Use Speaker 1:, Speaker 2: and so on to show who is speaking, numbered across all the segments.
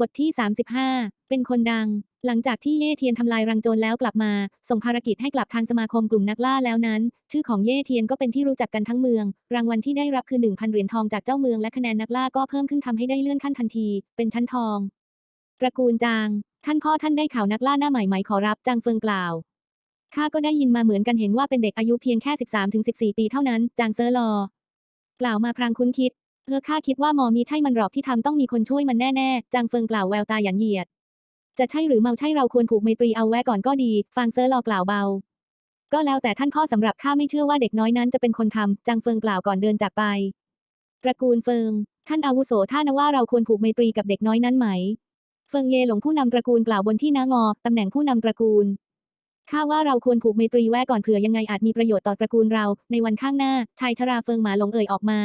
Speaker 1: บทที่ 35 เป็นคนดัง หลังจากที่เย่เทียนทำลายรังโจรแล้วกลับมา ส่งภารกิจให้กลับทางสมาคมกลุ่มนักล่าแล้วนั้น ชื่อของเย่เทียนก็เป็นที่รู้จักกันทั้งเมือง รางวัลที่ได้รับคือ 1,000 เหรียญทองจากเจ้าเมืองและคะแนนนักล่าก็เพิ่มขึ้นทำให้ได้เลื่อนขั้นทันที เป็นชั้นทอง ตระกูลจาง ท่านพ่อท่านได้ข่าวนักล่าหน้าใหม่ไหมขอรับจางเฟิงกล่าวข้าก็ได้ยินมาเหมือนกันเห็นว่าเป็นเด็กอายุเพียงแค่ 13-14 ปีเท่านั้น จางเซอร์ลอ กล่าวมาพลางคุ้นคิด เออข้าคิดว่าหมอมีใช่มันหรอกที่ทำต้องมีคนช่วยมันแน่ๆ จางเฟิงกล่าวแววตาหยันเหยียด จะใช่หรือเมาใช่เราควรผูกไมตรีเอาไว้ก่อนก็ดี ฟางเซอร์ลอกล่าวเบา ก็แล้วแต่ท่านพ่อสำหรับข้าไม่เชื่อว่าเด็กน้อยนั้นจะเป็นคนทำจางเฟิงกล่าวก่อนเดินจากไป ตระกูลเฟิง ท่านอาวุโสท่านว่าเราควรผูกไมตรีกับเด็กน้อยนั้นไหม เฟิงเยหลงผู้นำตระกูลกล่าวบนที่นางอตำแหน่งผู้นำตระกูลข้าว่าเราควรผูกไมตรีแว้ก่อนเผื่อยังไงอาจมีประโยชน์ต่อตระกูลเรา ในวันข้างหน้าชายชราเฟิงหมาหลงเอ่ยออกมา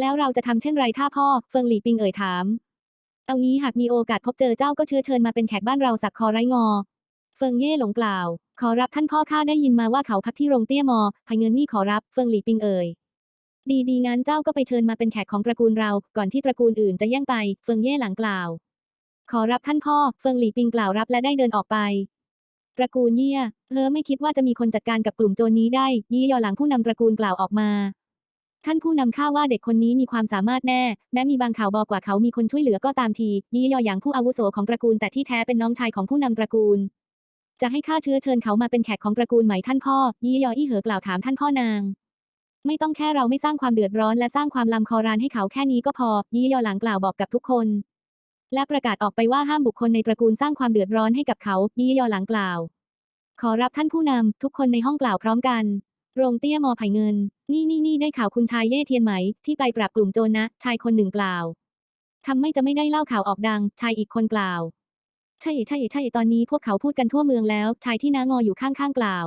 Speaker 1: แล้วเราจะทำเช่นไรถ้าพ่อ เฟิงหลี่ปิงเอ่ยถาม เอางี้หากมีโอกาสพบเจอเจ้าก็เชื้อเชิญมาเป็นแขกบ้านเราสักคอไรงอ เฟิงเย่หลงกล่าว ขอรับท่านพ่อข้าได้ยินมาว่าเขาพักที่โรงเตี้ยมอพายเงินนี่ขอรับ เฟิงหลี่ปิงเอ่ย ดีดีงั้นเจ้าก็ไปเชิญมาเป็นแขกของตระกูลเรา ก่อนที่ตระกูลอื่นจะแย่งไป เฟิงเย่หลังกล่าว ขอรับท่านพ่อ เฟิงหลี่ปิงกล่าวรับและได้เดินออกไปตระกูลเยี่ยเธอไม่คิดว่าจะมีคนจัดการกับกลุ่มโจรนี้ได้ ยี่ยอหลังผู้นำตระกูลกล่าวออกมา ท่านผู้นำข้าว่าเด็กคนนี้มีความสามารถแน่ แม้มีบางข่าวบอกว่าเขามีคนช่วยเหลือก็ตามที ยี่ยออย่างผู้อาวุโสของตระกูลแต่ที่แท้เป็นน้องชายของผู้นำตระกูล จะให้ข้าเชื้อเชิญเขามาเป็นแขกของตระกูลไหมท่านพ่อ ยี่ยออี้เหอกล่าวถามท่านพ่อนาง ไม่ต้องแค่เราไม่สร้างความเดือดร้อนและสร้างความลำคอรานให้เขาแค่นี้ก็พอ ยี่ยอหลังกล่าวบอกกับทุกคน และประกาศออกไปว่าห้ามบุคคลในตระกูลสร้างความเดือดร้อนให้กับเขา ยี่ยอหลังกล่าว ขอรับท่านผู้นำทุกคนในห้องกล่าวพร้อมกัน โรงเตี้ยมอไผ่เงิน นี่นี่นี่ได้ข่าวคุณชายเย่เทียนไหม ที่ไปปราบกลุ่มโจรนะ ชายคนหนึ่งกล่าว ทำไม่จะไม่ได้เล่าข่าวออกดัง ชายอีกคนกล่าว ใช่ใช่ใช่ตอนนี้พวกเขาพูดกันทั่วเมืองแล้ว ชายที่นางออยู่ข้างๆกล่าว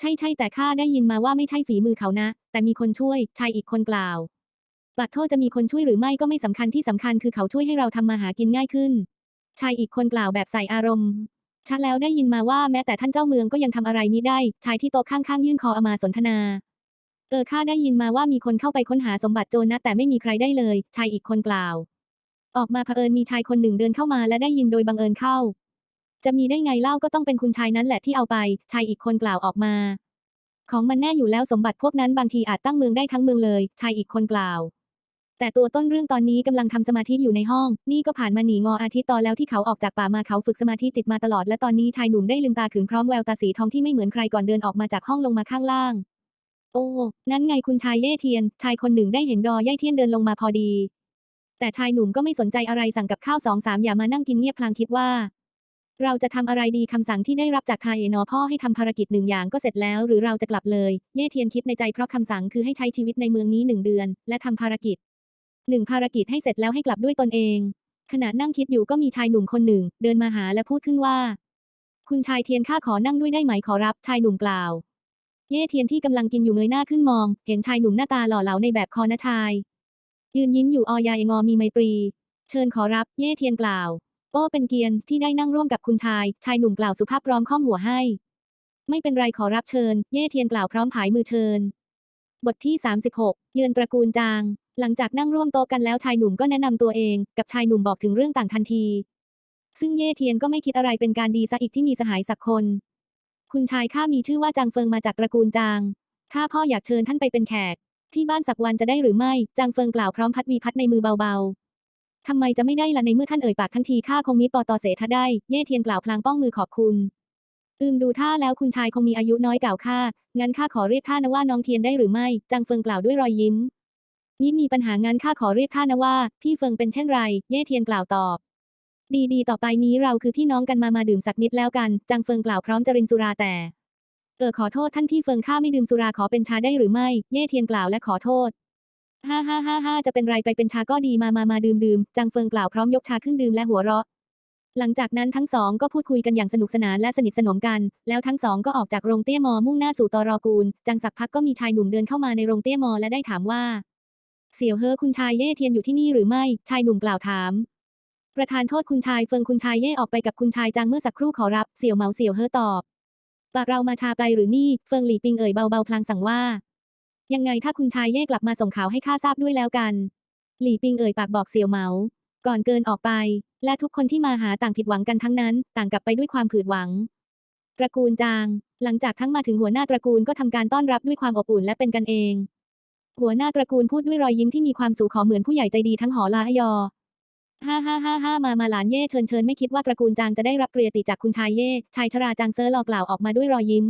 Speaker 1: ใช่ใช่แต่ข้าได้ยินมาว่าไม่ใช่ฝีมือเขานะ แต่มีคนช่วย ชายอีกคนกล่าวบัดโทษจะมีคนช่วยหรือไม่ก็ไม่สำคัญที่สำคัญคือเขาช่วยให้เราทำมาหากินง่ายขึ้น ชายอีกคนกล่าวแบบใส่อารมณ์ ชัดแล้วได้ยินมาว่าแม้แต่ท่านเจ้าเมืองก็ยังทำอะไรมิได้ ชายที่โต๊ะข้างๆยื่นคอเอามาสนทนา เออข้าได้ยินมาว่ามีคนเข้าไปค้นหาสมบัติโจรนะแต่ไม่มีใครได้เลย ชายอีกคนกล่าว ออกมาเผอิญมีชายคนหนึ่งเดินเข้ามาและได้ยินโดยบังเอิญเข้า จะมีได้ไงเล่าก็ต้องเป็นคุณชายนั้นแหละที่เอาไป ชายอีกคนกล่าวออกมา ของมันแน่อยู่แล้วสมบัติพวกนั้นบางทีอาจตั้งเมืองได้ทั้งเมืองเลย ชายอีกคนกล่าว แต่ตัวต้นเรื่องตอนนี้กำลังทำสมาธิอยู่ในห้อง นี่ก็ผ่านมาหนีงออาทิตย์ตอนแล้วที่เขาออกจากป่ามาเขาฝึกสมาธิจิตมาตลอดและตอนนี้ชายหนุ่มได้ลืมตาขึงพร้อมแววตาสีทองที่ไม่เหมือนใครก่อนเดินออกมาจากห้องลงมาข้างล่าง โอ้นั่นไงคุณชายเย่เทียน ชายคนหนึ่งได้เห็นดอย่ายเทียนเดินลงมาพอดี แต่ชายหนุ่มก็ไม่สนใจอะไรสั่งกับข้าวสองสามอย่ามานั่งกินเงียบพลางคิดว่า เราจะทำอะไรดีคำสั่งที่ได้รับจากทายเอนอพ่อให้ทำภารกิจหนึ่งอย่างก็เสร็จแล้ว หรือเราจะกลับเลย เย่เทียนคิดในใจเพราะคำสั่งคือให้ใช้ชีวิตในเมืองนี้หนึ่งเดือน และทำภารกิจ หนึ่งภารกิจให้เสร็จแล้วให้กลับด้วยตนเอง ขณะนั่งคิดอยู่ก็มีชายหนุ่มคนหนึ่ง เดินมาหาและพูดขึ้นว่า คุณชายเทียนข้าขอนั่งด้วยได้ไหมขอรับชายหนุ่มกล่าว เย่เทียนที่กำลังกินอยู่เงยหน้าขึ้นมอง เห็นชายหนุ่มหน้าตาหล่อเหลาในแบบคอนะชาย ยืนยิ้มอยู่ออยายงอมีไมตรี เชิญขอรับ เย่เทียนกล่าวโอ้เป็นเกียรติที่ได้นั่งร่วมกับคุณชาย ชายหนุ่มกล่าวสุภาพพร้อมข้อมหัวให้ ไม่เป็นไรขอรับเชิญ เย่เทียนกล่าวพร้อมผายมือเชิญ บทที่ 36 เยือนตระกูลจาง หลังจากนั่งร่วมโต๊ะกันแล้วชายหนุ่มก็แนะนำตัวเอง กับชายหนุ่มบอกถึงเรื่องต่างทันที ซึ่งเย่เทียนก็ไม่คิดอะไรเป็นการดีซะอีกที่มีสหายสักคน คุณชายข้ามีชื่อว่าจางเฟิงมาจากตระกูลจางข้าพ่ออยากเชิญท่านไปเป็นแขก ที่บ้านสักวันจะได้หรือไม่จางเฟิงกล่าวพร้อมพัดวีพัดในมือเบาๆทำไมจะไม่ได้ล่ะในเมื่อท่านเอ่ยปากทั้งทีข้าคงมีปอตอเสทะได้เย่เทียนกล่าวพลางป้องมือขอบคุณอืมดูท่าแล้วคุณชายคงมีอายุน้อยกว่าข้างั้นข้าขอเรียกท่านว่าน้องเทียนได้หรือไม่จางเฟิงกล่าวด้วยรอยยิ้ม นี่มีปัญหางั้นข้าขอเรียกท่านว่า พี่เฟิงเป็นเช่นไร เย่เทียนกล่าวตอบ ดีดีต่อไปนี้เราคือพี่น้องกันมามาดื่มสักนิดแล้วกัน จางเฟิงกล่าวพร้อมจะรินสุราแต่ เออขอโทษท่านพี่เฟิงข้าไม่ดื่มสุราขอเป็นชาได้หรือไม่ เย่เทียนกล่าวและขอโทษฮ่าฮ่าฮ่าฮ่าจะเป็นไรไปเป็นชาก็ดีมามามาดื่มดื่มจางเฟิงกล่าวพร้อมยกชาขึ้นดื่มและหัวเราะ หลังจากนั้นทั้งสองก็พูดคุยกันอย่างสนุกสนานและสนิทสนมกัน แล้วทั้งสองก็ออกจากโรงเตี้ยมอมุ่งหน้าสู่ตอรอกูล จังสักพักก็มีชายหนุ่มเดินเข้ามาในโรงเตี้ยมอและได้ถามว่า เสี่ยวเฮอคุณชายเย่เทียนอยู่ที่นี่หรือไม่ ชายหนุ่มกล่าวถาม ประธานโทษคุณชายเฟิงคุณชายเย่ออกไปกับคุณชายจางเมื่อสักครู่ขอรับ เสี่ยวเหมาเสี่ยวเฮอตอบ ปากเรามาชาไปหรือนี่ เฟิงหลี่ปิงเอ่ยเบาๆพลางสั่งว่า ยังไงถ้าคุณชายเย่กลับมาส่งข่าวให้ข้าทราบด้วยแล้วกัน หลี่ปิงเอ่ยปากบอกเสี่ยวเหมา ก่อนเกินออกไป และทุกคนที่มาหาต่างผิดหวังกันทั้งนั้น ต่างกลับไปด้วยความผืดหวัง ตระกูลจาง หลังจากทั้งมาถึงหัวหน้าตระกูลก็ทำการต้อนรับด้วยความอบอุ่นและเป็นกันเอง หัวหน้าตระกูลพูดด้วยรอยยิ้มที่มีความสู่ขอเหมือนผู้ใหญ่ใจดีทั้งหอลาฮยอฮ่าฮ่าฮ่าฮ่ามามาหลานเย่เชิญเชิญไม่คิดว่าตระกูลจางจะได้รับเกียรติจากคุณชายเย่ชายชราจางเซอร์หลอกล่าวออกมาด้วยรอยยิ้ม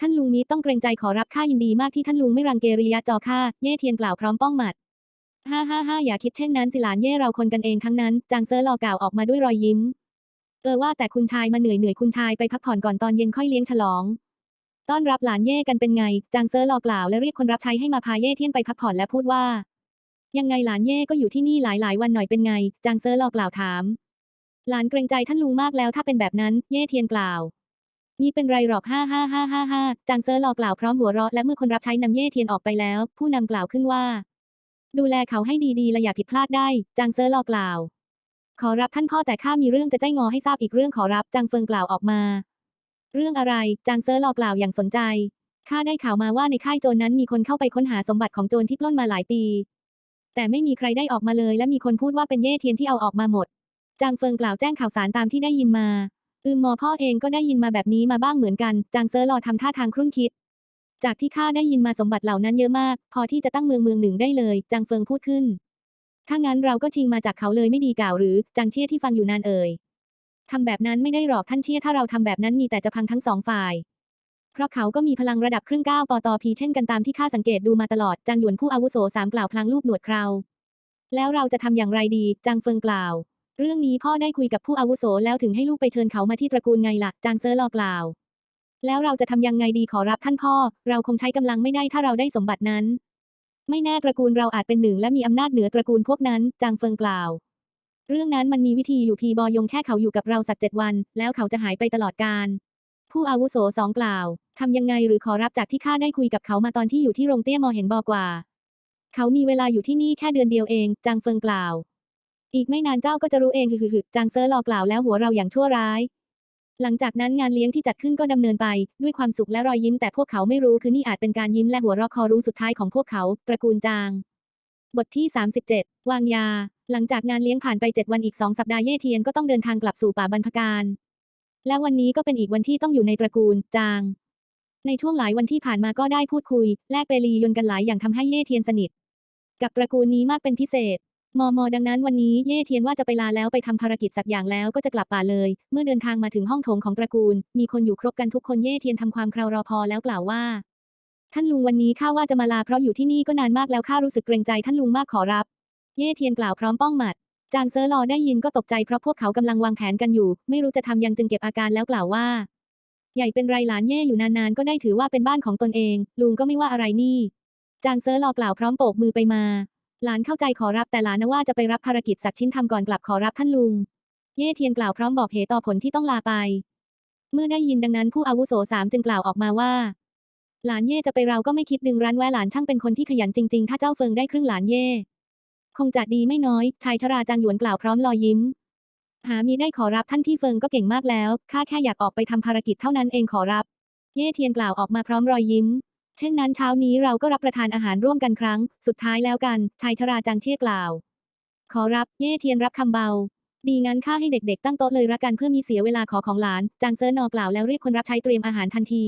Speaker 1: ท่านลุงมีต้องเกรงใจขอรับข้ายินดีมากที่ท่านลุงไม่รังเกริยะจอข้าเย่เทียนกล่าวพร้อมป้องหมัดฮ่าฮ่าฮ่าอย่าคิดเช่นนั้นสิหลานเย่เราคนกันเองทั้งนั้น จางเซอร์หลอกกล่าวออกมาด้วยรอยยิ้ม เออว่าแต่คุณชายมาเหนื่อยเหนื่อยคุณชายไปพักผ่อนก่อนตอนเย็นค่อยเลี้ยงฉลอง ต้อนรับหลานเย่กันเป็นไง จางเซอร์หลอกกล่าวและเรียกคนรับใช้ให้มาพาเย่เทียนไปพักผ่อนและพูดว่า ยังไงหลานเย่ก็อยู่ที่นี่หลายๆ วันหน่อยเป็นไง จางเซอร์หลอกกล่าวถาม หลานเกรงใจท่านลุงมากแล้วถ้าเป็นแบบนั้น เย่เทียนกล่าวนี่เป็นไรหรอกฮ่าฮ่าฮ่าฮ่าฮ่าจางเซอร์หลอกกล่าวพร้อมหัวเราะและเมื่อคนรับใช้นำเย่เทียนออกไปแล้ว ผู้นำกล่าวขึ้นว่า ดูแลเขาให้ดีๆและอย่าผิดพลาดได้ จางเซอร์หลอกกล่าว ขอรับท่านพ่อแต่ข้ามีเรื่องจะแจ้งงอให้ทราบอีกเรื่องขอรับจางเฟิงกล่าวออกมา เรื่องอะไร จางเซอร์ลอกกล่าวอย่างสนใจ ข้าได้ข่าวมาว่าในค่ายโจรนั้นมีคนเข้าไปค้นหาสมบัติของโจรที่ปล้นมาหลายปี แต่ไม่มีใครได้ออกมาเลย และมีคนพูดว่าเป็นเย่เทียนที่เอาออกมาหมด จางเฟิงกล่าวแจ้งข่าวสารตามที่ได้ยินมา อืมหมอพ่อเองก็ได้ยินมาแบบนี้มาบ้างเหมือนกัน จางเซอร์ลอทำท่าทางครุ่นคิด จากที่ข้าได้ยินมาสมบัติเหล่านั้นเยอะมาก พอที่จะตั้งเมืองเมืองหนึ่งได้เลย จางเฟิงพูดขึ้น ถ้างั้นเราก็ชิงมาจากเขาเลยไม่ดีกล่าวหรือ จางเชี่ยที่ฟังอยู่นานเอ่ย ทำแบบนั้นไม่ได้หรอกท่านเชี่ยถ้าเราทำแบบนั้นมีแต่จะพังทั้งสองฝ่าย เพราะเขาก็มีพลังระดับครึ่งก้าวปอตอพีเช่นกันตามที่ข้าสังเกตดูมาตลอดจางหยวนผู้อาวุโสสามกล่าวพลางรูปหนวดเคราแล้วเราจะทำอย่างไรดีจางเฟิงกล่าว เรื่องนี้พ่อได้คุยกับผู้อาวุโสแล้วถึงให้ลูกไปเชิญเขามาที่ตระกูลไงล่ะจางเซอร์ลอกล่าว แล้วเราจะทำยังไงดีขอรับท่านพ่อ เราคงใช้กำลังไม่ได้ถ้าเราได้สมบัตินั้น ไม่แน่ตระกูลเราอาจเป็นหนึ่งและมีอำนาจเหนือตระกูลพวกนั้นจางเฟิงกล่าว เรื่องนั้นมันมีวิธีอยู่พีบอยงแค่เขาอยู่กับเราสักเจ็ดวัน แล้วเขาจะหายไปตลอดกาลผู้อาวุโสสองกล่าวทำยังไงหรือขอรับจากที่ข้าได้คุยกับเขามาตอนที่อยู่ที่โรงเตี้ยมอเห็นบอกว่า เขามีเวลาอยู่ที่นี่แค่เดือนเดียวเอง จางเฟิงกล่าว อีกไม่นานเจ้าก็จะรู้เองฮึฮึจางเซอร์หลอกกล่าวแล้วหัวเราอย่างชั่วร้าย หลังจากนั้นงานเลี้ยงที่จัดขึ้นก็ดำเนินไป ด้วยความสุขและรอยยิ้มแต่พวกเขาไม่รู้คือนี่อาจเป็นการยิ้มและหัวเราะคอรุ้งสุดท้ายของพวกเขา ตระกูลจาง บทที่ 37 วางยา หลังจากงานเลี้ยงผ่านไป 7 วันอีก 2 สัปดาห์เย่เทียนก็ต้องเดินทางกลับสู่ป่าบรรพการ และวันนี้ก็เป็นอีกวันที่ต้องอยู่ในตระกูล จาง ในช่วงหลายวันที่ผ่านมาก็ได้พูดคุย แลกเปรียนกันหลายอย่างทำให้เย่เทียนสนิท กับตระกูลนี้มากเป็นพิเศษ มอมอดังนั้นวันนี้เย่เทียนว่าจะไปลาแล้วไปทำภารกิจสักอย่างแล้วก็จะกลับป่าเลย เมื่อเดินทางมาถึงห้องโถงของตระกูล มีคนอยู่ครบกันทุกคนเย่เทียนทำความคราวรอพอแล้วกล่าวว่า ท่านลุงวันนี้ข้าว่าจะมาลาเพราะอยู่ที่นี่ก็นานมากแล้วข้ารู้สึกเกรงใจท่านลุงมากขอรับ เย่เทียนกล่าวพร้อมป้องหมัด จางเซอร์ลอได้ยินก็ตกใจเพราะพวกเขากำลังวางแผนกันอยู่ ไม่รู้จะทำยังจึงเก็บอาการแล้วกล่าวว่า ใหญ่เป็นไรหลานเย่อยู่นานๆก็ได้ถือว่าเป็นบ้านของตนเอง ลุงก็ไม่ว่าอะไรนี่ จางเซอร์ลอกล่าวพร้อมโบกมือไปมา หลานเข้าใจขอรับแต่หลานนะว่าจะไปรับภารกิจสักชิ้นทำก่อนกลับขอรับท่านลุง เย่เทียนกล่าวพร้อมบอกเหตุต่อผลที่ต้องลาไป เมื่อได้ยินดังนั้นผู้อาวุโสสามจึงกล่าวออกมาว่า หลานเย่จะไปเราก็ไม่คิดดึงรั้นไว้หลานช่างเป็นคนที่ขยันจริง ๆ ถ้าเจ้าเฟิงได้ครึ่งหลานเย่ คงจะดีไม่น้อย ชายชราจางหยวนกล่าวพร้อมรอยยิ้ม หามีได้ขอรับท่านพี่เฟิงก็เก่งมากแล้ว ข้าแค่อยากออกไปทำภารกิจเท่านั้นเองขอรับ เย่เทียนกล่าวออกมาพร้อมรอยยิ้ม เช่นนั้นเช้านี้เราก็รับประทานอาหารร่วมกันครั้ง สุดท้ายแล้วกัน ชายชราจางเชี่ยกล่าว ขอรับ เย่เทียนรับคำเบาดีงั้นข้าให้เด็กๆ ตั้งโต๊ะเลยละกันเพื่อมีเสียเวลาขอของหลาน จางเซิร์นอกล่าวแล้วเรียกคนรับใช้เตรียมอาหารทันที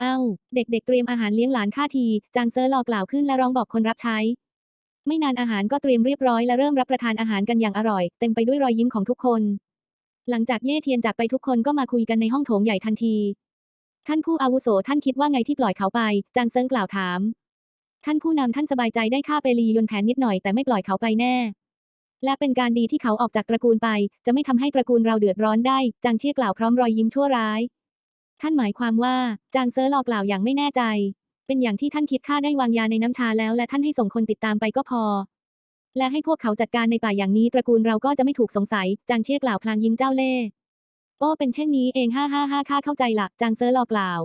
Speaker 1: เอ้า เด็กๆเตรียมอาหารเลี้ยงหลานข้าที จางเซิร์ลอกล่าวขึ้นและร้องบอกคนรับใช้ ไม่นานอาหารก็เตรียมเรียบร้อยและเริ่มรับประทานอาหารกันอย่างอร่อย เต็มไปด้วยรอยยิ้มของทุกคน หลังจากเย่เทียนจากไปทุกคนก็มาคุยกันในห้องโถงใหญ่ทันที ท่านผู้อาวุโสท่านคิดว่าไงที่ปล่อยเขาไป จางเซิงกล่าวถาม ท่านผู้นำท่านสบายใจได้ค่าไปรียนแผนนิดหน่อยแต่ไม่ปล่อยเขาไปแน่ และเป็นการดีที่เขาออกจากตระกูลไป จะไม่ทำให้ตระกูลเราเดือดร้อนได้ จางเชี่ยกล่าวพร้อมรอยยิ้มชั่วร้าย ท่านหมายความว่าจางเซอหลอกกล่าวอย่างไม่แน่ใจ เป็นอย่างที่ท่านคิดข้าได้วางยาในน้ำชาแล้ว และท่านให้ส่งคนติดตามไปก็พอ และให้พวกเขาจัดการในป่าอย่างนี้ตระกูลเราก็จะไม่ถูกสงสัย จางเชี่ยกล่าวพลางยิ้มเจ้าเล่ห์โอ้เป็นเช่นนี้เองห้าห้าห้าข้าเข้าใจละจางเซอหลอกกล่าว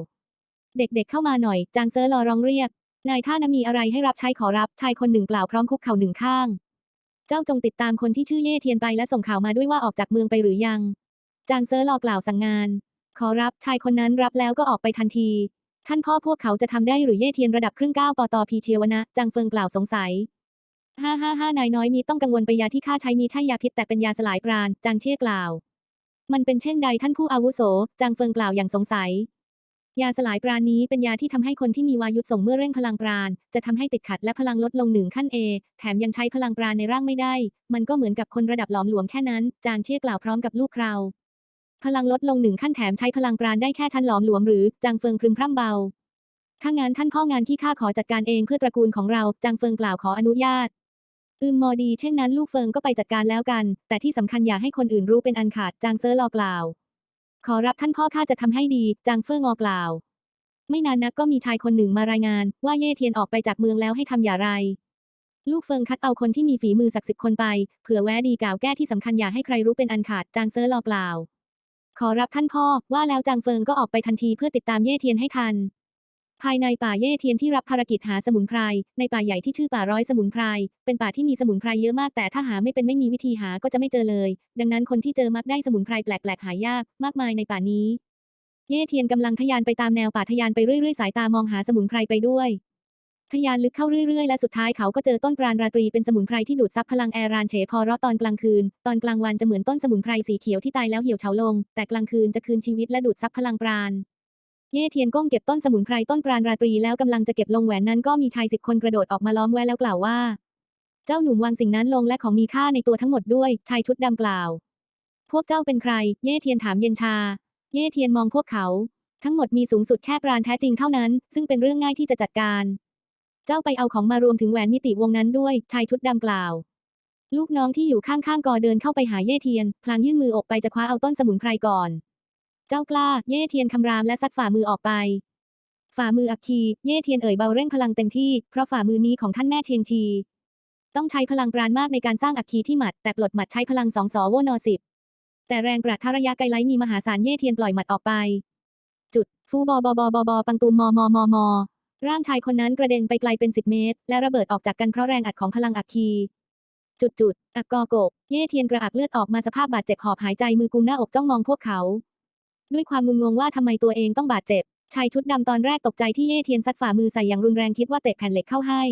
Speaker 1: เด็กๆเข้ามาหน่อย จางเซอรอร้องเรียก นายท่านมีอะไรให้รับใช้ขอรับชายคนหนึ่งกล่าวพร้อมคุกเข่าหนึ่งข้าง เจ้าจงติดตามคนที่ชื่อเย่เทียนไปและส่งข่าวมาด้วยว่าออกจากเมืองไปหรือยัง จางเซอร์รอกล่าวสั่งงาน ขอรับชายคนนั้นรับแล้วก็ออกไปทันที ท่านพ่อพวกเขาจะทำได้หรือเย่เทียนระดับครึ่งก้าวปอตอพีเชียวนะ จางเฟิงกล่าวสงสัยฮ่าฮ่าฮ่านายน้อยมีต้องกังวลไปยาที่ข้าใช้มีใช่ยาพิษแต่เป็นยาสลายปราณจางเชี่ยกล่าว มันเป็นเช่นใดท่านผู้อาวุโส จางเฟิงกล่าวอย่างสงสัย ยาสลายปราณนี้เป็นยาที่ทำให้คนที่มีวายุส่งเมื่อเร่งพลังปราณจะทำให้ติดขัดและพลังลดลงหนึ่งขั้นเอแถมยังใช้พลังปราณในร่างไม่ได้ มันก็เหมือนกับคนระดับหลอมหลวมแค่นั้น จางเชี่ยกล่าวพร้อมกับลูกคราว พลังลดลงหนึ่งขั้นแถมใช้พลังปราณได้แค่ชั้นหลอมหลวมหรือจางเฟิงพรึมพร่ำเบา ถ้างั้นท่านพ่องานที่ข้าขอจัดการเองเพื่อตระกูลของเราจางเฟิงกล่าวขออนุญาต อืมมอดีเช่นนั้นลูกเฟิงก็ไปจัดการแล้วกัน แต่ที่สำคัญอย่าให้คนอื่นรู้เป็นอันขาดจางเซอร์ลอกล่าว ขอรับท่านพ่อข้าจะทำให้ดีจางเฟิงอกล่าว ไม่นานนักก็มีชายคนหนึ่งมารายงาน ว่าเย่เทียนออกไปจากเมืองแล้วให้ทำอย่างไรลูกเฟิงคัดเอาคนที่มีฝีมือสักสิบคนไป เผื่อแวะดีกล่าวแก้ที่สำคัญอย่าให้ใครรู้เป็นอันขาดจางเซอร์ลอกล่าว ขอรับท่านพ่อ ว่าแล้วจางเฟิงก็ออกไปทันทีเพื่อติดตามเย่เทียนให้ทัน ภายในป่าเย่เทียนที่รับภารกิจหาสมุนไพร ในป่าใหญ่ที่ชื่อป่าร้อยสมุนไพร เป็นป่าที่มีสมุนไพรเยอะมากแต่ถ้าหาไม่เป็นไม่มีวิธีหาก็จะไม่เจอเลย ดังนั้นคนที่เจอมักได้สมุนไพรแปลกๆหายาก มากมายในป่านี้ เย่เทียนกำลังทะยานไปตามแนวป่าทะยานไปเรื่อยๆสายตามองหาสมุนไพรไปด้วย ทะยานลึกเข้าเรื่อยๆ และสุดท้ายเขาก็เจอต้นปราณราตรีเป็นสมุนไพรที่ดูดซับพลังแอรานเฉพอราะตอนกลางคืน ตอนกลางวันจะเหมือนต้นสมุนไพรสีเขียวที่ตายแล้วเหี่ยวเฉาลง แต่กลางคืนจะคืนชีวิตและดูดซับพลังปราณเย่เทียนก้มเก็บต้นสมุนไพรต้นปราณราตรีแล้วกำลังจะเก็บลงแหวนนั้นก็มีชายสิบคนกระโดดออกมาล้อมไว้แล้วกล่าวว่า เจ้าหนุ่มวางสิ่งนั้นลงและของมีค่าในตัวทั้งหมดด้วย ชายชุดดำกล่าว พวกเจ้าเป็นใคร เย่เทียนถามเย็นชา เย่เทียนมองพวกเขา ทั้งหมดมีสูงสุดแค่ปราณแท้จริงเท่านั้น ซึ่งเป็นเรื่องง่ายที่จะจัดการ เจ้าไปเอาของมารวมถึงแหวนมิติวงนั้นด้วย ชายชุดดำกล่าว ลูกน้องที่อยู่ข้างๆกอเดินเข้าไปหาเย่เทียน พลางยื่นมือออกไปจะคว้าเอาต้นสมุนไพรก่อน เจ้ากล้า เย่เทียนคำรามและซัดฝ่ามือออกไป ฝ่ามืออัคคี เย่เทียนเอ่ยเบาเร่งพลังเต็มที่ เพราะฝ่ามือนี้ของท่านแม่เชียงชี ต้องใช้พลังปราณมากในการสร้างอัคคีที่หมัด แต่ปลดหมัดใช้พลังสองสอโวนอสิบ แต่แรงประทะระยะไกลไลมีมหาศาลเย่เทียนปล่อยหมัดออกไป จุด ฟูบอบอบอบอบอปังตูมมอมอมอมอ ร่างชายคนนั้นกระเด็นไปไกลเป็นสิบเมตร และระเบิดออกจากกันเพราะแรงอัดของพลังอัคคี จุดจุดอักกอโกกเย่เทียนกระอักเลือดออกมาสภาพบาดเจ็บหอบหายใจมือกุมหน้าอกจ้องมองพวกเขา ด้วยความงุนงงว่าทำไมตัวเองต้องบาดเจ็บ ชายชุดดำตอนแรกตกใจที่เย่เทียนซัดฝ่ามือใส่อย่างรุนแรงคิดว่าเตะแผ่นเหล็กเข้าให้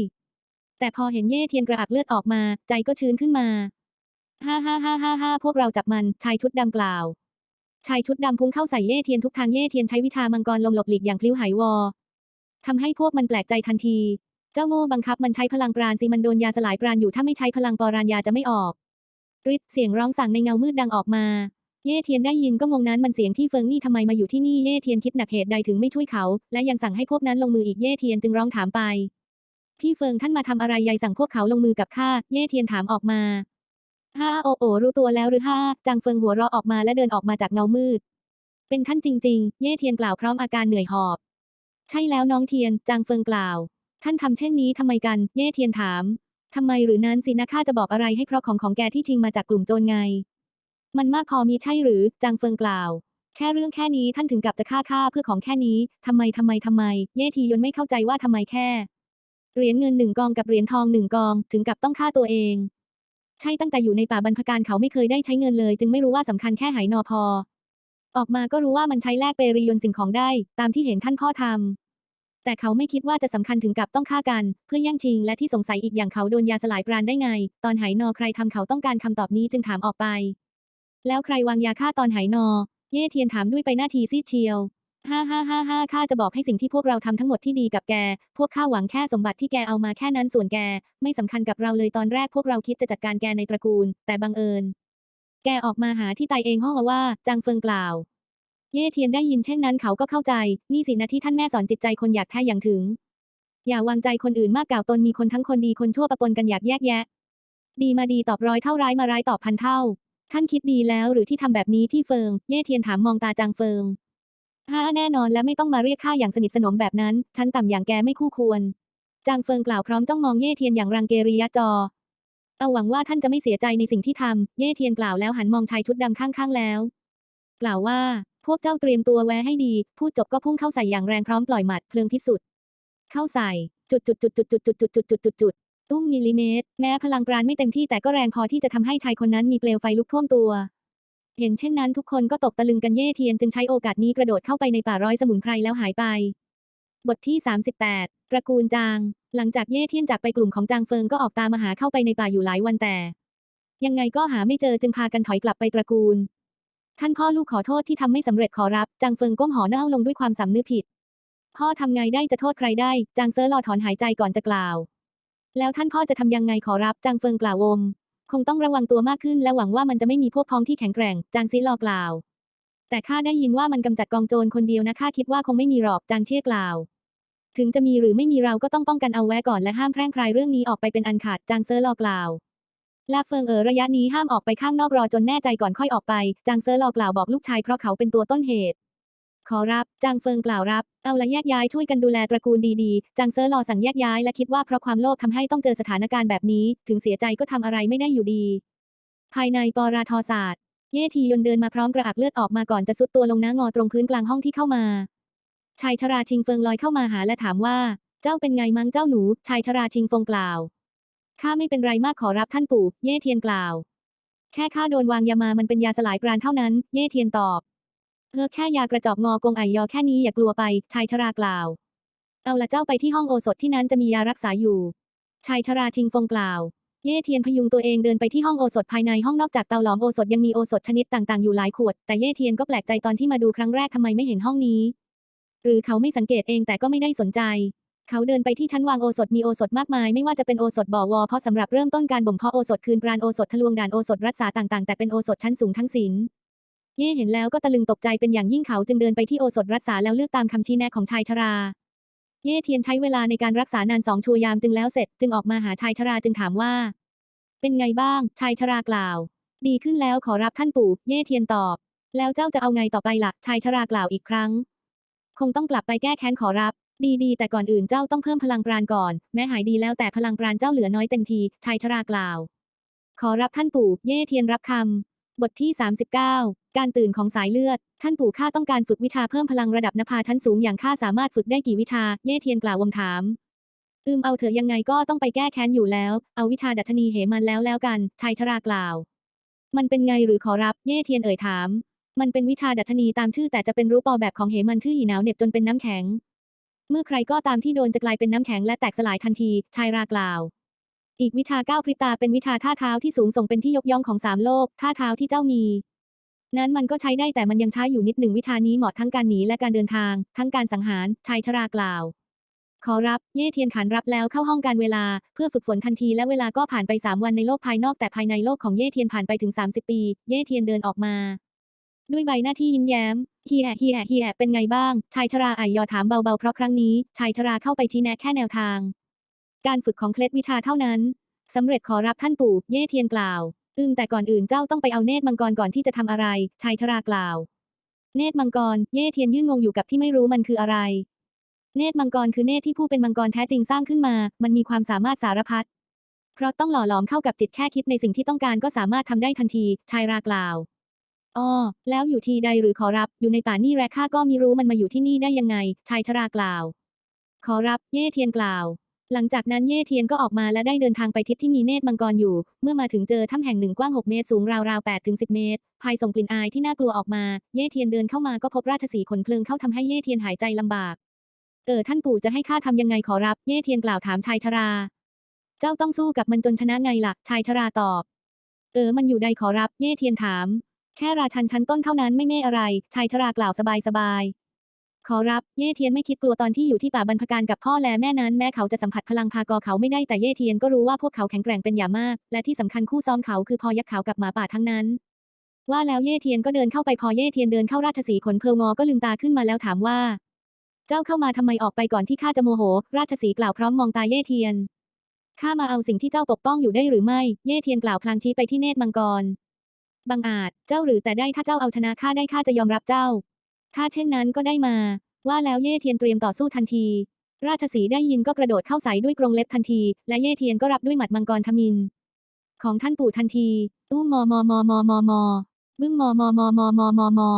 Speaker 1: แต่พอเห็นเย่เทียนกระอักเลือดออกมา ใจก็ชื้นขึ้นมาฮ่าฮ่าฮ่าฮ่าฮ่าพวกเราจับมัน ชายชุดดำกล่าว ชายชุดดำพุ่งเข้าใส่เย่เทียนทุกทางเย่เทียนใช้วิชามังกรลมหลบหลีกอย่างพลิ้วไหวอ ทำให้พวกมันแปลกใจทันที เจ้าโง่บังคับมันใช้พลังปราณสิมันโดนยาสลายปราณอยู่ถ้าไม่ใช้พลังปราณยาจะไม่ออกริบเสียงร้องสั่งในเงามืดดังออกมา เย่เทียนได้ยินก็งงนั้นมันเสียงที่เฟิงนี่ทำไมมาอยู่ที่นี่เย่เทียนคิดหนักเหตุใดถึงไม่ช่วยเขา และยังสั่งให้พวกนั้นลงมืออีกเย่เทียนจึงร้องถามไป พี่เฟิงท่านมาทำอะไรยายสั่งพวกเขาลงมือกับข้าเย่เทียนถามออกมาฮ่าโอโอรู้ตัวแล้วหรือฮ่าจางเฟิงหัวเราะออกมาและเดินออกมาจากเงามืด เป็นท่านจริง ๆ เย่เทียนกล่าวพร้อมอาการเหนื่อยหอบ ใช่แล้วน้องเทียน จางเฟิงกล่าว ท่านทำเช่นนี้ทำไมกัน เย่เทียนถามทำไมหรือนั้นสินะข้าจะบอกอะไรให้เพราะของของแกที่ชิงมาจากกลุ่มโจรไง มันมากพอมีใช่หรือ จางเฟิงกล่าว แค่เรื่องแค่นี้ท่านถึงกับจะฆ่าข้าเพื่อของแค่นี้ทำไมทำไมทำไม เย่ทียนไม่เข้าใจว่าทำไมแค่เหรียญเงินหนึ่งกองกับเหรียญทองหนึ่งกอง ถึงกับต้องฆ่าตัวเอง ใช่ตั้งแต่อยู่ในป่าบรรพการเขาไม่เคยได้ใช้เงินเลย จึงไม่รู้ว่าสำคัญแค่ไหายนอพอ ออกมาก็รู้ว่ามันใช้แลกเปรียนสิ่งของได้ ตามที่เห็นท่านพ่อทำแต่เขาไม่คิดว่าจะสำคัญถึงกับต้องฆ่ากัน เพื่อแย่งชิงและที่สงสัยอีกอย่างเขาโดนยาสลายปราณได้ไง ตอนหายนอใครทำเขาต้องการคำตอบนี้จึงถามออกไป แล้วใครวางยาฆ่าตอนหายนอ เย่เทียนถามด้วยไปหน้าทีซีเชียวฮ่าฮ่าฮ่าฮ่าข้าจะบอกให้สิ่งที่พวกเราทำทั้งหมดที่ดีกับแก พวกข้าหวังแค่สมบัติที่แกเอามาแค่นั้นส่วนแก ไม่สำคัญกับเราเลยตอนแรกพวกเราคิดจะจัดการแกในตระกูล แต่บังเอิญ แกออกมาหาที่ตเองห้องว่า จางเฟิงกล่าว เย่เทียนได้ยินเช่นนั้นเขาก็เข้าใจ นี่สินะที่ท่านแม่สอนจิตใจคนอยากแท้อย่างถึง อย่าวางใจคนอื่นมากกล่าวตนมีคนทั้งคนดีคนชั่วปะปนกันอยากแยกแยะ ดีมาดีตอบร้อยเท่าร้ายมาร้ายตอบพันเท่า ท่านคิดดีแล้วหรือที่ทำแบบนี้พี่เฟิง เย่เทียนถามมองตาจางเฟิงฮ่าแน่นอนและไม่ต้องมาเรียกข้าอย่างสนิทสนมแบบนั้น ฉันต่ำอย่างแกไม่คู่ควรจางเฟิงกล่าวพร้อมจ้องมองเย่เทียนอย่างรังเกริยจอ เอาหวังว่าท่านจะไม่เสียใจในสิ่งที่ทำ เย่เทียนกล่าวแล้วหันมองชายชุดดำข้างๆแล้ว กล่าวว่า พวกเจ้าเตรียมตัวแวให้ดี พูดจบก็พุ่งเข้าใส่อย่างแรงพร้อมปล่อยหมัดเพลิงพิสุทธิ์เข้าใส่จุดจุดจุดจุดจุดจุดจุดจุดจุดจุดจุดตุ้มมิลลิเมตร แม้พลังปราณไม่เต็มที่แต่ก็แรงพอที่จะทำให้ชายคนนั้นมีเปลวไฟลุกท่วมตัว เห็นเช่นนั้นทุกคนก็ตกตะลึงกันเย่เทียนจึงใช้โอกาสนี้กระโดดเข้าไปในป่าร้อยสมุนไพรแล้วหายไป บทที่ 38 ตระกูลจาง หลังจากเย่เทียนจากไปกลุ่มของจางเฟิงก็ออกตามมาหาเข้าไปในป่าอยู่หลายวันแต่ ยังไงก็หาไม่เจอจึงพากันถอยกลับไปตระกูล ท่านพ่อลูกขอโทษที่ทำไม่สำเร็จขอรับ จางเฟิงก้มหอเน่าลงด้วยความสำนึกผิด พ่อทำไงได้จะโทษใครได้ จางเซอรอถอนหายใจก่อนจะกล่าว แล้วท่านพ่อจะทำยังไงขอรับจางเฟิงกล่าววมคงต้องระวังตัวมากขึ้นและหวังว่ามันจะไม่มีพวกพ้องที่แข็งแกร่ง จางซิลอกล่าว แต่ข้าได้ยินว่ามันกำจัดกองโจรคนเดียวนะข้าคิดว่าคงไม่มีหรอกจางเชี่ยกล่าว ถึงจะมีหรือไม่มีเราก็ต้องป้องกันเอาไว้ก่อนและห้ามแพร่งพรายเรื่องนี้ออกไปเป็นอันขาดจางเซอรอกล่าวลาเฟิงเออระยะนี้ห้ามออกไปข้างนอกรอจนแน่ใจก่อนค่อยออกไป จางเซอรอกล่าวบอกลูกชายเพราะเขาเป็นตัวต้นเหตุ ขอรับ จางเฟิงกล่าวรับ เอาละแยกย้ายช่วยกันดูแลตระกูลดีๆ จางเซอรอสั่งแยกย้ายและคิดว่าเพราะความโลภทำให้ต้องเจอสถานการณ์แบบนี้ ถึงเสียใจก็ทำอะไรไม่ได้อยู่ดี ภายในปราทศาสตร์ เย่ทียนเดินมาพร้อมกระอักเลือดออกมาก่อนจะซุดตัวลงน้างอตรงพื้นกลางห้องที่เข้ามา ชายชราชิงเฟิงลอยเข้ามาหาและถามว่า เจ้าเป็นไงมั้งเจ้าหนู ชายชราชิงฟงกล่าว ข้าไม่เป็นไรมากขอรับท่านปู่ เย่เทียนกล่าว แค่ข้าโดนวางยามามันเป็นยาสลายปราณเท่านั้น เย่เทียนตอบ เออแค่ยากระจอกงอกงไอยอแค่นี้อย่ากลัวไป ชายชรากล่าว เอาละเจ้าไปที่ห้องโอสถที่นั้นจะมียารักษาอยู่ ชายชราชิงฟงกล่าว เย่เทียนพยุงตัวเองเดินไปที่ห้องโอสถภายในห้องนอกจากเตาหลอมโอสถยังมีโอสถชนิดต่างๆอยู่หลายขวด แต่เย่เทียนก็แปลกใจตอนที่มาดูครั้งแรกทำไมไม่เห็นห้องนี้ หรือเขาไม่สังเกตเองแต่ก็ไม่ได้สนใจ เขาเดินไปที่ชั้นวางโอสถมีโอสถมากมาย ไม่ว่าจะเป็นโอสถบ่อวอเพราะสำหรับเริ่มต้นการบ่มเพาะโอสถคืนปราณโอสถทะลวงด่านโอสถรักษาต่างๆ แต่เป็นโอสถชั้นสูงทั้งสิ้นเย่เห็นแล้วก็ตะลึงตกใจเป็นอย่างยิ่งเขาจึงเดินไปที่โอสถรักษาแล้วเลือกตามคำชี้แนะของชายชรา เย่เทียนใช้เวลาในการรักษานานสองชั่วยามจึงแล้วเสร็จ จึงออกมาหาชายชราจึงถามว่า เป็นไงบ้าง ชายชรากล่าว ดีขึ้นแล้วขอรับท่านปู่ เย่เทียนตอบ แล้วเจ้าจะเอาไงต่อไปล่ะ ชายชรากล่าวอีกครั้ง คงต้องกลับไปแก้แค้นขอรับ ดีๆ แต่ก่อนอื่นเจ้าต้องเพิ่มพลังปราณก่อน แม้หายดีแล้วแต่พลังปราณเจ้าเหลือน้อยเต็มที ชายชรากล่าว ขอรับท่านปู่ เย่เทียนรับคำ บทที่ 39 การตื่นของสายเลือด ท่านปู่ข้าต้องการฝึกวิชาเพิ่มพลังระดับนภาชั้นสูงอย่างข้าสามารถฝึกได้กี่วิชา เย่เทียนกล่าววมถามอืมเอาเถอะยังไงก็ต้องไปแก้แค้นอยู่แล้ว เอาวิชาดัชนีเหมันแล้วแล้วกัน ชายชรากล่าว มันเป็นไงหรือขอรับ เย่เทียนเอ่ยถาม มันเป็นวิชาดัชนีตามชื่อแต่จะเป็นรูปออแบบของเหมันทื่อหีหนาวเหน็บจนเป็นน้ำแข็ง เมื่อใครก็ตามที่โดนจะกลายเป็นน้ำแข็งและแตกสลายทันที ชายรากล่าว อีกวิชาก้าวพริบตาเป็นวิชาท่าเท้าที่สูงส่งเป็นที่ยกย่องของสามโลก ท่าเท้าที่เจ้ามี นั้นมันก็ใช้ได้แต่มันยังช้าอยู่นิดหนึ่งวิชานี้เหมาะทั้งการหนีและการเดินทาง ทั้งการสังหาร ชายชรากล่าว ขอรับ เย่เทียนขานรับแล้วเข้าห้องการเวลา เพื่อฝึกฝนทันทีและเวลาก็ผ่านไป3วันในโลกภายนอกแต่ภายในโลกของเย่เทียนผ่านไปถึง 30 ปี เย่เทียนเดินออกมา ด้วยใบหน้าที่ยิ้มแย้มเฮียเฮียเฮียเป็นไงบ้าง ชายชราไอยอถามเบาๆ เพราะครั้งนี้ ชายชราเข้าไปชี้แนะแค่แนวทาง การฝึกของเคล็ดวิชาเท่านั้นสำเร็จขอรับท่านปู่ เย่เทียนกล่าว อืมแต่ก่อนอื่นเจ้าต้องไปเอาเนตรมังกรก่อนที่จะทำอะไร ชายชรากล่าว เนตรมังกร เย่เทียนยื่นงงอยู่กับที่ไม่รู้มันคืออะไร เนตรมังกรคือเนตรที่ผู้เป็นมังกรแท้จริงสร้างขึ้นมา มันมีความสามารถสารพัด เพราะต้องหล่อหลอมเข้ากับจิตแค่คิดในสิ่งที่ต้องการก็สามารถทำได้ทันที ชายรากล่าว อ้อ แล้วอยู่ที่ใดหรือขอรับ อยู่ในป่านี่แรกข้าก็มิรู้มันมาอยู่ที่นี่ได้ยังไง ชายชรากล่าว ขอรับ เย่เทียนกล่าว หลังจากนั้นเย่เทียนก็ออกมาและได้เดินทางไปทิศที่มีเนตรมังกรอยู่ เมื่อมาถึงเจอถ้ำแห่งหนึ่งกว้าง 6 เมตรสูงราวๆ8ถึง10เมตร ภายส่งกลิ่นอายที่น่ากลัวออกมา เย่เทียนเดินเข้ามาก็พบราชสีขนเพลิงเข้าทำให้เย่เทียนหายใจลำบาก เออท่านปู่จะให้ข้าทำยังไงขอรับ เย่เทียนกล่าวถามชายชรา เจ้าต้องสู้กับมันจนชนะไงล่ะ ชายชราตอบ เออ มันอยู่ใดขอรับ เย่เทียนถาม แค่ราชันชั้นต้นเท่านั้นไม่เม่อะไร ชายชรากล่าวสบายสบายๆขอรับ เย่เทียนไม่คิดกลัวตอนที่อยู่ที่ป่าบรรพการกับพ่อและแม่นั้นแม้เขาจะสัมผัสพลังพากอเขาไม่ได้แต่เย่เทียนก็รู้ว่าพวกเขาแข็งแกร่งเป็นอย่างมาก และที่สำคัญคู่ซ้อมเขาคือพอยักษ์เขากับหมาป่าทั้งนั้น ว่าแล้วเย่เทียนก็เดินเข้าไปพอเย่เทียนเดินเข้าราชสีขนเพลงอก็ลืมตาขึ้นมาแล้วถามว่า เจ้าเข้ามาทำไมออกไปก่อนที่ข้าจะโมโห ราชสีกล่าวพร้อมมองตาเย่เทียนข้ามาเอาสิ่งที่เจ้าปกป้องอยู่ได้หรือไม่ เย่เทียนกล่าวพลางชี้ไปที่เนตรมังกร บังอาจ เจ้าหรือแต่ได้ถ้าเจ้าเอาชนะข้าได้ข้าจะยอมรับเจ้า ถ้าเช่นนั้นก็ได้มา ว่าแล้วเย่เทียนเตรียมต่อสู้ทันที ราชสีได้ยินก็กระโดดเข้าใส่ด้วยกรงเล็บทันที และเย่เทียนก็รับด้วยหมัดมังกรทมิน ของท่านปู่ทันทีอู้มอมอมอมอมอมอบึ้งมอมอมอมอมอมอมอ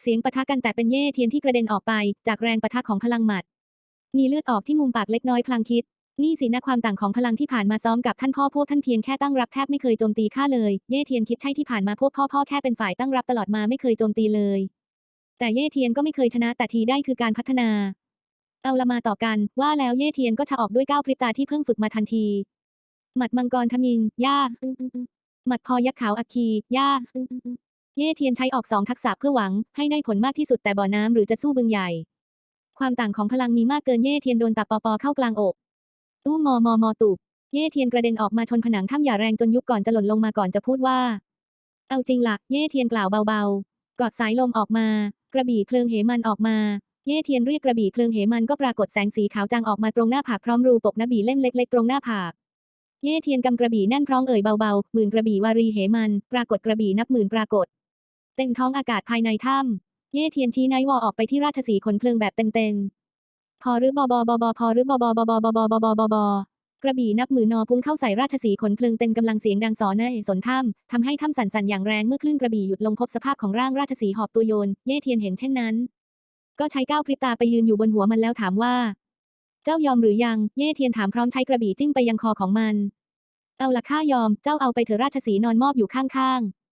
Speaker 1: เสียงปะทะกันแต่เป็นเย่เทียนที่กระเด็นออกไป จากแรงปะทะของพลังหมัด มีเลือดออกที่มุมปากเล็กน้อยพลางคิด นี่สินะความต่างของพลังที่ผ่านมาซ้อมกับท่านพ่อพวกท่านเพียงแค่ตั้งรับแทบไม่เคยโจมตีข้าเลย เย่เทียนคิดใช่ที่ผ่านมาพวกพ่อพ่อแค่เป็นฝ่ายตั้งรับตลอดมาไม่เคยโจมตีเลย แต่เย่เทียนก็ไม่เคยชนะแต่ทีได้คือการพัฒนา เอาละมาต่อกันว่าแล้วเย่เทียนก็จะออกด้วยก้าวพริบตาที่เพิ่งฝึกมาทันที หมัดมังกรทมินย่าหมัดพอยักษ์ขาวอัคคีย่าเย่เทียนใช้ออกสองทักษะเพื่อหวัง ให้ได้ผลมากที่สุดแต่บ่อน้ำหรือจะสู้บึงใหญ่ ความต่างของพลังมีมากเกินเย่เทียนโดนตับปอปอเข้ากลางอก ตู้มอมอมอตุบเย่เทียนกระเด็นออกมาชนผนังถ้ำอย่าแรงจนยุบก่อนจะหล่นลงมาก่อนจะพูดว่า เอาจริงละเย่เทียนกล่าวเบาๆกอดสายลมออกมา กระบี่เพลิงเหมันออกมา เย่เทียนเรียกกระบี่เพลิงเหมันก็ปรากฏแสงสีขาวจางออกมาตรงหน้าผากพร้อมรูปกนบีเล่มเล็กๆตรงหน้าผากเย่เทียนกำกระบี่แน่นพร้องเอ่ยเบาๆหมื่นกระบี่วารีเหมัน ปรากฏกระบี่นับหมื่นปรากฏ เต็มท้องอากาศภายในถ้ำเย่เทียนชี้ไนวอออกไปที่ราชสีขนเพลิงแบบเต็มๆ พอหรือบอบอบอบอพอหรือบอบอบอบอบอบอบอบอบอกระบี่นับหมื่นนอพุ่งเข้าใส่ราชสีขนเพลิงเต็มกำลังเสียงดังสอนในสนถ้ำทำให้ถ้ำสั่นๆอย่างแรงเมื่อคลื่นกระบี่หยุดลงพบสภาพของร่างราชสีหอบตัวโยน เย่เทียนเห็นเช่นนั้น ก็ใช้ก้าวพริบตาไปยืนอยู่บนหัวมันแล้วถามว่า เจ้ายอมหรือยัง เย่เทียนถามพร้อมใช้กระบี่จิ้มไปยังคอของมัน เอาละข้ายอม เจ้าเอาไปเถอะราชสีนอนมอบอยู่ข้างๆ